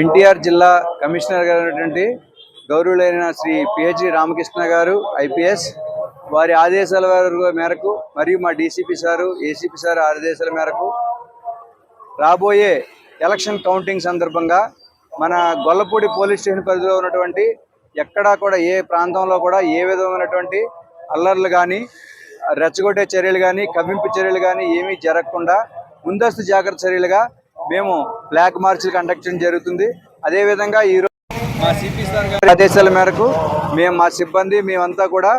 ఎన్టీఆర్ జిల్లా కమిషనర్ గారు అయినటువంటి గౌరవులైన శ్రీ పిహెచ్డి రామకృష్ణ గారు ఐపీఎస్ వారి ఆదేశాల మేరకు మరియు మా డీసీపీ సారు ఏసీపీ సార్ ఆదేశాల మేరకు రాబోయే ఎలక్షన్ కౌంటింగ్ సందర్భంగా మన గొల్లపూడి పోలీస్ స్టేషన్ పరిధిలో ఉన్నటువంటి ఎక్కడా కూడా ఏ ప్రాంతంలో కూడా ఏ విధమైనటువంటి అల్లర్లు కానీ రెచ్చగొట్టే చర్యలు కానీ కవ్వింపు చర్యలు కానీ ఏమీ జరగకుండా ముందస్తు జాగ్రత్త చర్యలుగా మేము బ్లాక్ మార్చ్ కండక్ట్ చేయడం జరుగుతుంది అదేవిధంగా ఈరోజు మా సిపి సార్ గారి ఆదేశాల మేరకు మేము మా సిబ్బంది మేమంతా కూడా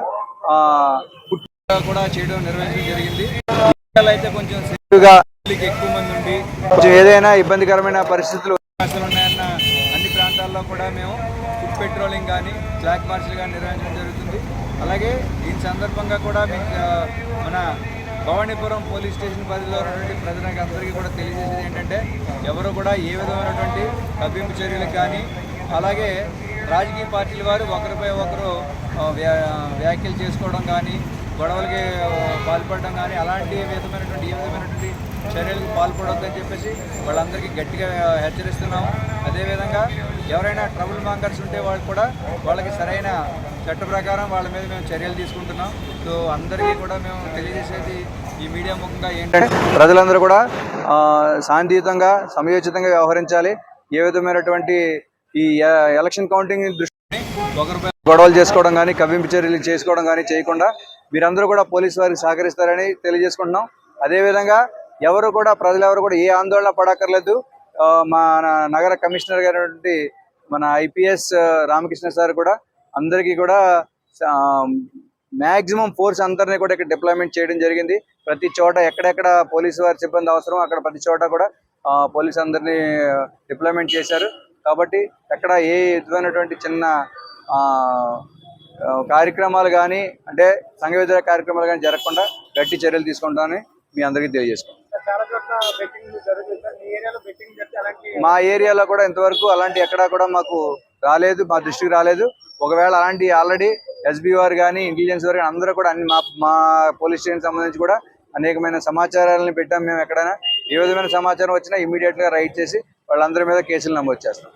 కూడా చేయడం నిర్వహించడం జరిగింది. అయితే కొంచెం సేఫ్గా ఎక్కువ మంది ఉండి కొంచెం ఏదైనా ఇబ్బందికరమైన పరిస్థితులు ఉన్నాయన్న అన్ని ప్రాంతాల్లో కూడా మేము ఫుడ్ పెట్రోలింగ్ కానీ బ్లాక్ మార్చ్లు కానీ నిర్వహించడం జరుగుతుంది. అలాగే ఈ సందర్భంగా కూడా మన భవానీపురం పోలీస్ స్టేషన్ పరిధిలో ఉన్నటువంటి ప్రజలకు అందరికీ కూడా తెలియజేసేది ఏంటంటే ఎవరు కూడా ఏ విధమైనటువంటి కవ్వింపు చర్యలు కానీ అలాగే రాజకీయ పార్టీల వారు ఒకరిపై ఒకరు వ్యా వ్యాఖ్యలు చేసుకోవడం కానీ గొడవలకి పాల్పడడం కానీ అలాంటి విధమైనటువంటి ఏ విధమైనటువంటి చర్యలకు పాల్పడొద్దని చెప్పేసి వాళ్ళందరికీ గట్టిగా హెచ్చరిస్తున్నాము. అదేవిధంగా ఎవరైనా ట్రబుల్ మాంకర్స్ ఉంటే వాళ్ళు కూడా వాళ్ళకి సరైన చట్ట ప్రకారం వాళ్ళ మీద మేము చర్యలు తీసుకుంటున్నాం. సో అందరికీ కూడా మేము తెలియజేసేది ఈ మీడియా ముఖంగా ఏంటంటే ప్రజలందరూ కూడా శాంతియుతంగా సమయోచితంగా వ్యవహరించాలి. ఏ విధమైనటువంటి ఈ ఎ- ఎలక్షన్ కౌంటింగ్ దృష్టిని ఒకరిపై గొడవలు చేసుకోవడం కానీ కవ్వింపు చర్యలు చేసుకోవడం కానీ చేయకుండా మీరందరూ కూడా పోలీసు వారికి సహకరిస్తారని తెలియజేసుకుంటున్నాం. అదేవిధంగా ఎవరు కూడా ప్రజలు ఎవరు కూడా ఏ ఆందోళన పడక్కర్లేదు. మా మన నగర కమిషనర్ గారి మన ఐపీఎస్ రామకృష్ణ సార్ కూడా అందరికీ కూడా మ్యాక్సిమం ఫోర్స్ అందరినీ కూడా ఇక్కడ డిప్లాయ్మెంట్ చేయడం జరిగింది. ప్రతి చోట ఎక్కడెక్కడ పోలీసు వారి సిబ్బంది అవసరం అక్కడ ప్రతి చోట కూడా పోలీసు అందరినీ డిప్లాయ్మెంట్ చేశారు. కాబట్టి ఎక్కడ ఏ విధమైనటువంటి చిన్న కార్యక్రమాలు కానీ అంటే సంఘ వ్యతిరేక కార్యక్రమాలు కానీ జరగకుండా గట్టి చర్యలు తీసుకుంటామని మీ అందరికీ తెలియజేసుకుంటాం అలాంటి మా ఏరియాలో కూడా ఇంతవరకు అలాంటి ఎక్కడా కూడా మాకు రాలేదు మా దృష్టికి రాలేదు. ఒకవేళ అలాంటి ఆల్రెడీ ఎస్బీ వారు కానీ ఇంటెలిజెన్స్ వారు కానీ అందరూ కూడా అన్ని మా మా పోలీస్ స్టేషన్ సంబంధించి కూడా అనేకమైన సమాచారాలను పెట్టాం మేము ఎక్కడైనా. ఏ విధమైన సమాచారం వచ్చినా ఇమీడియట్గా రైట్ చేసి వాళ్ళందరి మీద కేసులు నమోదు చేస్తాం.